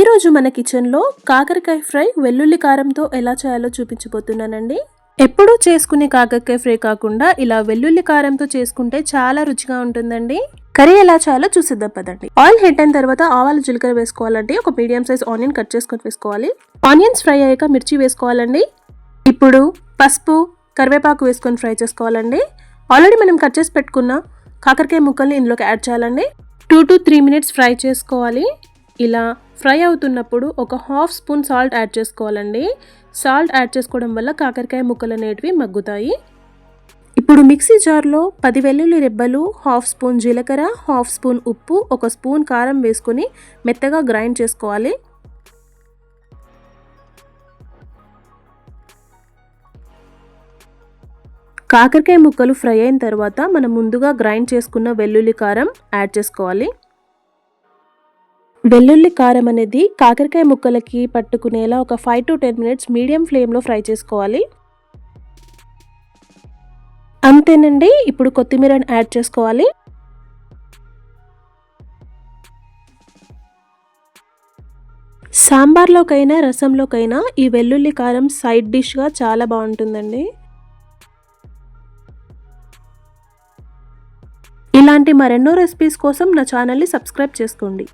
ఈరోజు మన కిచెన్లో కాకరకాయ ఫ్రై వెల్లుల్లి కారంతో ఎలా చేయాలో చూపించబోతున్నానండి. ఎప్పుడూ చేసుకునే కాకరకాయ ఫ్రై కాకుండా ఇలా వెల్లుల్లి కారంతో చేసుకుంటే చాలా రుచిగా ఉంటుందండి. కర్రీ ఎలా చేయాలో చూసిద్దాం పదండి. ఆయిల్ హెడ్ అయిన తర్వాత ఆవాలు జీలకర్ర వేసుకోవాలండి. ఒక మీడియం సైజ్ ఆనియన్ కట్ చేసుకొని వేసుకోవాలి. ఆనియన్స్ ఫ్రై అయ్యాక మిర్చి వేసుకోవాలండి. ఇప్పుడు పసుపు కరివేపాకు వేసుకొని ఫ్రై చేసుకోవాలండి. ఆల్రెడీ మనం కట్ చేసి పెట్టుకున్న కాకరకాయ ముక్కల్ని ఇందులోకి యాడ్ చేయాలండి. Two to three minutes fry చేసుకోవాలి. ఇలా ఫ్రై అవుతున్నప్పుడు ఒక హాఫ్ స్పూన్ సాల్ట్ యాడ్ చేసుకోవాలండి. సాల్ట్ యాడ్ చేసుకోవడం వల్ల కాకరకాయ ముక్కలు అనేటివి మగ్గుతాయి. ఇప్పుడు మిక్సీ జార్లో పది వెల్లుల్లి రెబ్బలు హాఫ్ స్పూన్ జీలకర్ర హాఫ్ స్పూన్ ఉప్పు ఒక స్పూన్ కారం వేసుకొని మెత్తగా గ్రైండ్ చేసుకోవాలి. కాకరకాయ ముక్కలు ఫ్రై అయిన తర్వాత మనం ముందుగా గ్రైండ్ చేసుకున్న వెల్లుల్లి కారం యాడ్ చేసుకోవాలి. వెల్లుల్లి కారం అనేది కాకరకాయ ముక్కలకి పట్టుకునేలా ఒక five to ten minutes medium ఫ్లేమ్లో ఫ్రై చేసుకోవాలి. అంతేనండి ఇప్పుడు కొత్తిమీర యాడ్ చేసుకోవాలి. సాంబార్లోకైనా రసంలోకైనా ఈ వెల్లుల్లి కారం సైడ్ డిష్గా చాలా బాగుంటుందండి. ఇలాంటి మరెన్నో రెసిపీస్ కోసం నా ఛానల్ని సబ్స్క్రైబ్ చేసుకోండి.